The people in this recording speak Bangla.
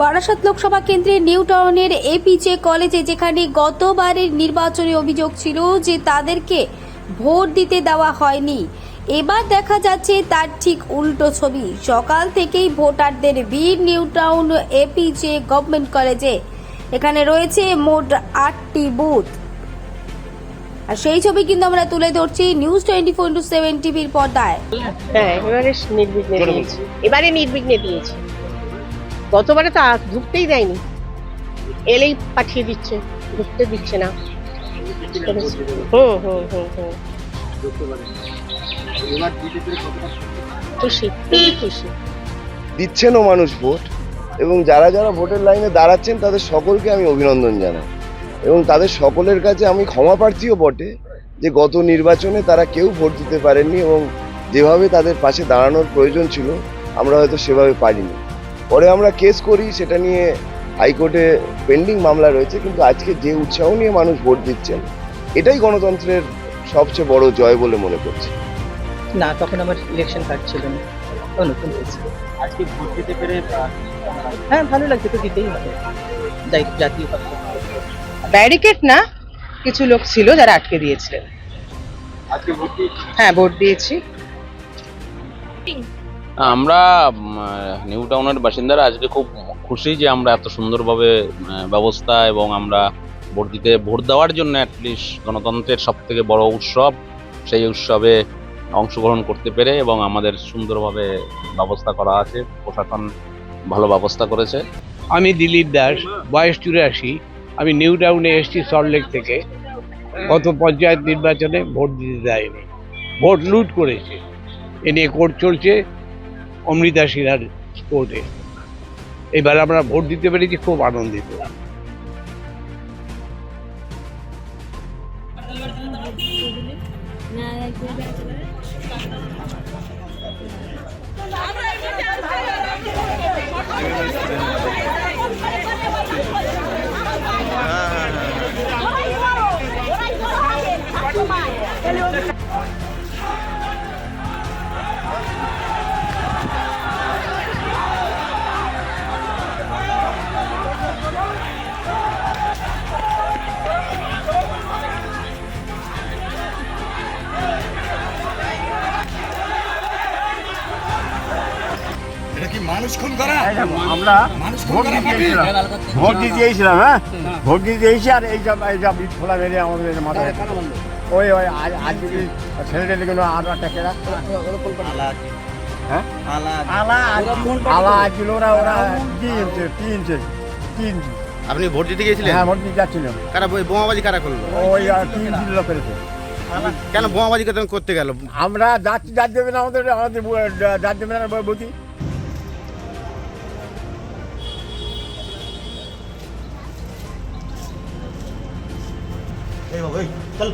বারাসাত লোকসভা কেন্দ্রের নিউ টাউনের এপিজে কলেজে যেখানে গতবারের নির্বাচনী অভিযোগ ছিল যে তাদেরকে ভোট দিতে দেওয়া হয়নি। এবার দেখা যাচ্ছে তার ঠিক উল্টো ছবি। সকাল থেকেই ভোটারদের ভিড় নিউ টাউন এপিজে গভর্নমেন্ট কলেজে। এখানে রয়েছে মোট আটটি বুথ। আর সেই ছবি কিন্তু আমরা তুলে ধরছি news twenty four into seven টিভির পর্দায়। হ্যাঁ এবারে নির্বিঘ্নে দিয়েছি। এবারে নির্বিঘ্নে দিয়েছি। গতবারে তো ঢুকতেই দেয়নি। এলেই পাঠিয়ে দিচ্ছে, ঢুকতে দিচ্ছে না। হুম হুম হুম হুম খুশি খুশি। মানুষ ভোট, এবং যারা যারা ভোটের লাইনে দাঁড়াচ্ছেন, তাদের সকলকে আমি অভিনন্দন জানাই। এবং তাদের সকলের কাছে আমি ক্ষমা প্রার্থীও বটে, যে গত নির্বাচনে তারা কেউ ভোট দিতে পারেননি, এবং যেভাবে তাদের পাশে দাঁড়ানোর প্রয়োজন ছিল, আমরা হয়তো সেভাবে পারিনি। পরে আমরা কেস করি সেটা নিয়ে হাইকোর্টে পেন্ডিং মামলা রয়েছে কিন্তু আজকে যে উৎসাহ নিয়ে মানুষ ভোট দিচ্ছেন এটাই গণতন্ত্রের সবচেয়ে বড় জয় বলে মনে করছি। না তখন আমার ইলেকশন কার্ড ছিল না। নতুন হয়েছে। আজকে ভোট দিতে পেরে হ্যাঁ ভালো লাগছে তো দিতেই হবে। জাতীয় ব্যারিকেড না কিছু লোক ছিল যারা আটকে দিয়েছিলেন। আজকে ভোট দিয়ে হ্যাঁ ভোট দিয়েছি। আমরা নিউ টাউনের বাসিন্দারা আজকে খুব খুশি যে আমরা এত সুন্দরভাবে ব্যবস্থা এবং আমরা ভোট দিতে, ভোট দেওয়ার জন্য অ্যাটলিস্ট গণতন্ত্রের সব থেকে বড় উৎসব, সেই উৎসবে অংশগ্রহণ করতে পেরে এবং আমাদের সুন্দরভাবে ব্যবস্থা করা আছে প্রশাসন ভালো ব্যবস্থা করেছে। আমি দিলীপ দাস, বয়স চুরাশি। আমি নিউ টাউনে এসেছি সল্টলেক থেকে। গত পঞ্চায়েত নির্বাচনে ভোট দিতে দেয়নি ভোট লুট করেছে। এ নিয়ে কোর্ট চলছে। অমৃতা সিনহার কোর্টে এবার আমরা ভোট দিতে পেরেছি খুব আনন্দিত। আমরা ভোট দিতে এসেছিলাম ভোট দিতে এসেছিলাম হ্যাঁ? ভোট দিতে এসে আর এই সব এই সব খোলা আমাদের মাথায় ওই ওই আটটা কেরা হ্যাঁ? আলা আলা আজ ছিল ওরা তিন আপনি ভোট দিতে গিয়েছিলেন? হ্যাঁ ভোট দিতে যাচ্ছিলাম। কারা বোমাবাজি কারা করল? ওই তিন তিন লোক করেছে। কেন বোমাবাজি করতে গেল? আমরা যাচ্ছি যার দেবে না আমাদের আমাদের যার দেবে না বলছি এই বাবা, এই, চল